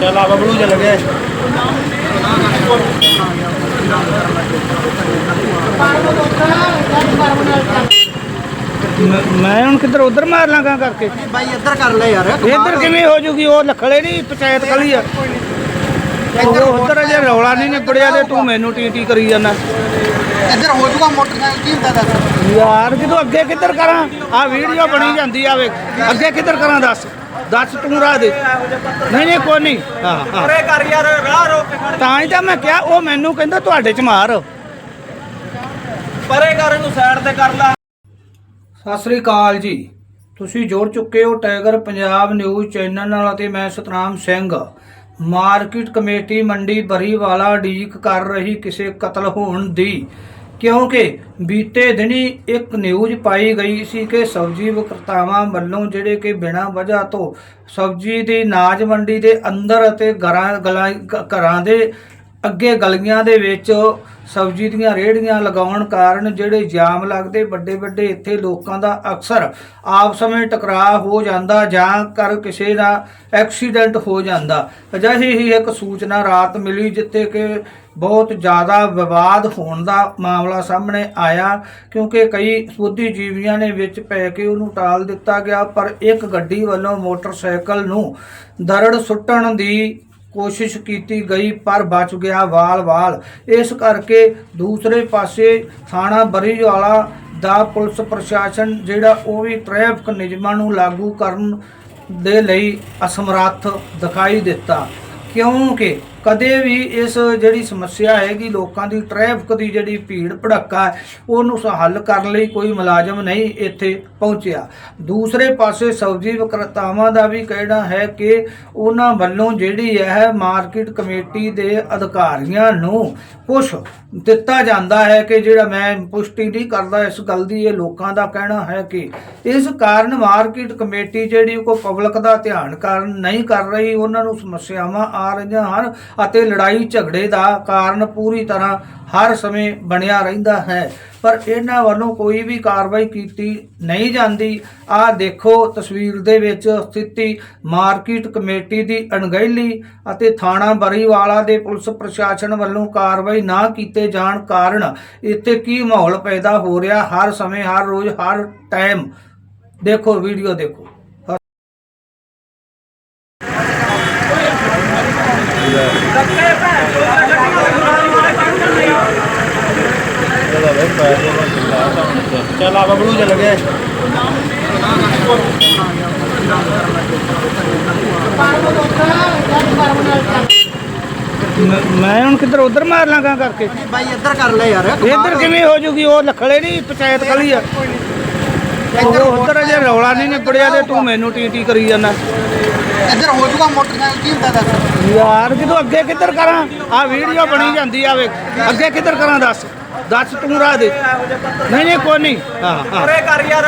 ਚੱਲ ਆ ਬਬਲੂ ਚੱਲ ਗਿਆ। ਮੈਂ- ਹੁਣ ਕਿੱਧਰ ਉਧਰ ਮਾਰ ਲਾਂਗਾ ਕਰਕੇ। ਬਾਈ ਇੱਧਰ ਕਰ ਲੈ ਯਾਰ ਇੱਧਰ ਕਿਵੇਂ ਹੋ ਜੂਗੀ? ਉਹ ਲਖੜੇ ਨਹੀਂ ਪੰਚਾਇਤ ਕਲੀ ਆ। ਉਹ ਉਧਰ ਅਜੇ ਰੌਲਾ ਨਹੀਂ ਨਿਬੜਿਆ ਤੇ ਤੂੰ ਮੈਨੂੰ ਟੀ ਟੀ ਕਰੀ ਜਾਂਦਾ ਇੱਧਰ ਹੋ ਜਾਊਗਾ ਮੋਟਰਸਾਈਕਲ ਕੀ ਹੁੰਦਾ ਦੱਸ। ਯਾਰ ਜਦੋਂ ਅੱਗੇ ਕਿੱਧਰ ਕਰਾਂ? ਆ ਵੀਡੀਓ ਬਣੀ ਜਾਂਦੀ ਆ ਵੇਖ। ਅੱਗੇ ਕਿੱਧਰ ਕਰਾਂ ਦੱਸ। ਦੱਸ ਤੂੰ ਰਾਹ ਦੇ। ਨਹੀਂ ਨਹੀਂ ਕੋਈ ਨਹੀਂ। ਹਾਂ ਹਾਂ। ਪਰੇ ਕਰ ਯਾਰ ਰਾਹ ਰੋਕ ਕੇ ਖੜ ਤਾਂ ਹੀ ਤਾਂ ਮੈਂ ਕਿਹਾ ਉਹ ਮੈਨੂੰ ਕਹਿੰਦਾ ਤੁਹਾਡੇ ਚ ਮਾਰ। ਪਰੇ ਕਰ ਇਹਨੂੰ ਸਾਈਡ ਤੇ ਕਰ ਲੈ। ਸਤਿ ਸ੍ਰੀ ਅਕਾਲ ਜੀ। ਤੁਸੀਂ ਜੁੜ ਚੁੱਕੇ ਹੋ ਟਾਈਗਰ ਪੰਜਾਬ ਨਿਊਜ਼ ਚੈਨਲ ਨਾਲ ਅਤੇ ਮੈਂ ਸਤਨਾਮ ਸਿੰਘ। ਮਾਰਕੀਟ ਕਮੇਟੀ ਮੰਡੀ ਬਰੀਵਾਲਾ ਡੀਕ ਕਰ ਰਹੀ ਕਿਸੇ ਕਤਲ ਹੋਣ ਦੀ। ਕਿਉਂਕਿ ਬੀਤੇ ਦਿਨੀ ਇੱਕ ਨਿਊਜ਼ ਪਾਈ ਗਈ ਸੀ ਕਿ ਸਬਜ਼ੀ ਵਿਕਰਤਾਵਾਂ ਵੱਲੋਂ ਜਿਹੜੇ ਕਿ ਬਿਨਾਂ ਵਜ੍ਹਾ ਤੋਂ ਸਬਜ਼ੀ ਦੀ ਨਾਜ ਮੰਡੀ ਦੇ ਅੰਦਰ ਅਤੇ ਘਰਾਂ ਗਲਾਂ- ਘਰਾਂ ਦੇ ਅੱਗੇ ਗਲੀਆਂ ਦੇ ਵਿੱਚ ਸਬਜ਼ੀ ਦੀਆਂ ਰੇਹੜੀਆਂ ਲਗਾਉਣ ਕਾਰਨ ਜਿਹੜੇ ਜਾਮ ਲੱਗਦੇ ਵੱਡੇ ਵੱਡੇ ਇੱਥੇ ਲੋਕਾਂ ਦਾ ਅਕਸਰ ਆਪ ਸਮੇਂ ਟਕਰਾਅ ਹੋ ਜਾਂਦਾ ਜਾਂ ਕਰ ਕਿਸੇ ਦਾ ਐਕਸੀਡੈਂਟ ਹੋ ਜਾਂਦਾ। ਅਜਿਹੀ ਹੀ ਇੱਕ ਸੂਚਨਾ ਰਾਤ ਮਿਲੀ ਜਿੱਥੇ ਕਿ ਬਹੁਤ ਜ਼ਿਆਦਾ ਵਿਵਾਦ ਹੋਣ ਦਾ ਮਾਮਲਾ ਸਾਹਮਣੇ ਆਇਆ, ਕਿਉਂਕਿ ਕਈ ਬੁੱਧੀਜੀਵੀਆਂ ਨੇ ਵਿੱਚ ਪੈ ਕੇ ਉਹਨੂੰ ਟਾਲ ਦਿੱਤਾ ਗਿਆ, ਪਰ ਇੱਕ ਗੱਡੀ ਵੱਲੋਂ ਮੋਟਰਸਾਈਕਲ ਨੂੰ ਦਰੜ ਸੁੱਟਣ ਦੀ ਕੋਸ਼ਿਸ਼ ਕੀਤੀ ਗਈ, ਪਰ ਬਚ ਗਿਆ ਵਾਲ-ਵਾਲ ਇਸ ਕਰਕੇ ਦੂਸਰੇ ਪਾਸੇ ਥਾਣਾ ਬਰੀਵਾਲਾ ਦਾ ਪੁਲਿਸ ਪ੍ਰਸ਼ਾਸਨ, ਜਿਹੜਾ ਉਹ ਵੀ ਟ੍ਰੈਫਿਕ ਨਿਯਮਾਂ ਨੂੰ ਲਾਗੂ ਕਰਨ ਦੇ ਲਈ ਅਸਮਰੱਥ ਦਿਖਾਈ ਦਿੱਤਾ। ਕਿਉਂਕਿ ਕਦੇ ਵੀ ਇਸ ਜਿਹੜੀ ਸਮੱਸਿਆ ਹੈਗੀ, ਲੋਕਾਂ ਦੀ ਟ੍ਰੈਫਿਕ ਦੀ ਜਿਹੜੀ ਭੀੜ ਭੜੱਕਾ, ਉਹਨੂੰ ਹੱਲ ਕਰਨ ਲਈ ਕੋਈ ਮੁਲਾਜ਼ਮ ਨਹੀਂ ਇੱਥੇ ਪਹੁੰਚਿਆ। ਦੂਸਰੇ ਪਾਸੇ ਸਬਜ਼ੀ ਵਿਕਰੇਤਾਵਾਂ ਦਾ ਵੀ ਕਹਿਣਾ ਹੈ ਕਿ ਉਹਨਾਂ ਵੱਲੋਂ ਜਿਹੜੀ ਹੈ ਮਾਰਕੀਟ ਕਮੇਟੀ ਦੇ ਅਧਿਕਾਰੀਆਂ ਨੂੰ ਪੁਸ਼ ਦਿੱਤਾ ਜਾਂਦਾ ਹੈ ਕਿ ਜਿਹੜਾ ਮੈਂ ਪੁਸ਼ਟੀ ਨਹੀਂ ਕਰਦਾ ਇਸ ਗੱਲ ਦੀ, ਇਹ ਲੋਕਾਂ ਦਾ ਕਹਿਣਾ ਹੈ ਕਿ ਇਸ ਕਾਰਨ ਮਾਰਕੀਟ ਕਮੇਟੀ ਜਿਹੜੀ ਕੋਈ ਪਬਲਿਕ ਦਾ ਧਿਆਨ ਕਰਨ ਨਹੀਂ ਕਰ ਰਹੀ, ਉਹਨਾਂ ਨੂੰ ਸਮੱਸਿਆਵਾਂ ਆ ਰਹੀਆਂ ਹਨ। ਅਤੇ ਲੜਾਈ ਝਗੜੇ ਦਾ ਕਾਰਨ ਪੂਰੀ ਤਰ੍ਹਾਂ ਹਰ ਸਮੇਂ ਬਣਿਆ ਰਹਿੰਦਾ ਹੈ। ਪਰ ਇਹਨਾਂ ਵੱਲੋਂ ਕੋਈ ਵੀ ਕਾਰਵਾਈ ਕੀਤੀ ਨਹੀਂ ਜਾਂਦੀ। ਆ ਦੇਖੋ ਤਸਵੀਰ ਦੇ ਵਿੱਚ ਸਥਿਤੀ। ਮਾਰਕੀਟ ਕਮੇਟੀ ਦੀ ਅਣਗਹਿਲੀ ਅਤੇ ਥਾਣਾ ਬਰੀਵਾਲਾ ਦੇ ਪੁਲਿਸ ਪ੍ਰਸ਼ਾਸਨ ਵੱਲੋਂ ਕਾਰਵਾਈ ਨਾ ਕੀਤੇ ਜਾਣ ਕਾਰਨ ਇੱਥੇ ਕੀ ਮਾਹੌਲ ਪੈਦਾ ਹੋ ਰਿਹਾ? ਹਰ ਸਮੇਂ, ਹਰ ਰੋਜ਼, ਹਰ ਟਾਈਮ ਦੇਖੋ ਵੀਡੀਓ ਦੇਖੋ। ਚੱਲ ਆ ਬਬਲੂ ਚੱਲ ਗਿਆ। ਮੈਂ- ਹੁਣ ਕਿੱਧਰ ਉਧਰ ਮਾਰ ਲਾਂਗਾ ਕਰਕੇ। ਬਾਈ ਇੱਧਰ ਕਰ ਲੈ ਯਾਰ ਇੱਧਰ ਕਿਵੇਂ ਹੋ ਜੂਗੀ? ਉਹ ਲਖੜੇ ਨਹੀਂ ਪੰਚਾਇਤ ਕਲੀ ਆ। ਉਹ ਉਧਰ ਅਜੇ ਰੌਲਾ ਨਹੀਂ ਨਿਬੜਿਆ ਤੇ ਤੂੰ ਮੈਨੂੰ ਟੀ ਟੀ ਕਰੀ ਜਾਂਦਾ ਇੱਧਰ ਹੋ ਜਾਊਗਾ ਮੋਟਰਸਾਈਕਲ ਕੀ ਹੁੰਦਾ ਦੱਸ? ਯਾਰ ਜਦੋਂ ਅੱਗੇ ਕਿੱਧਰ ਕਰਾਂ? ਆ ਵੀਡੀਓ ਬਣੀ ਜਾਂਦੀ ਆ ਵੇਖ। ਅੱਗੇ ਕਿੱਧਰ ਕਰਾਂ ਦੱਸ? ਦੱਸ ਤੂੰ ਰਾਹ ਦੇ। ਨਹੀਂ ਨਹੀਂ ਕੋਈ ਨਹੀਂ। ਹਾਂ ਹਾਂ। ਕਰ ਯਾਰ।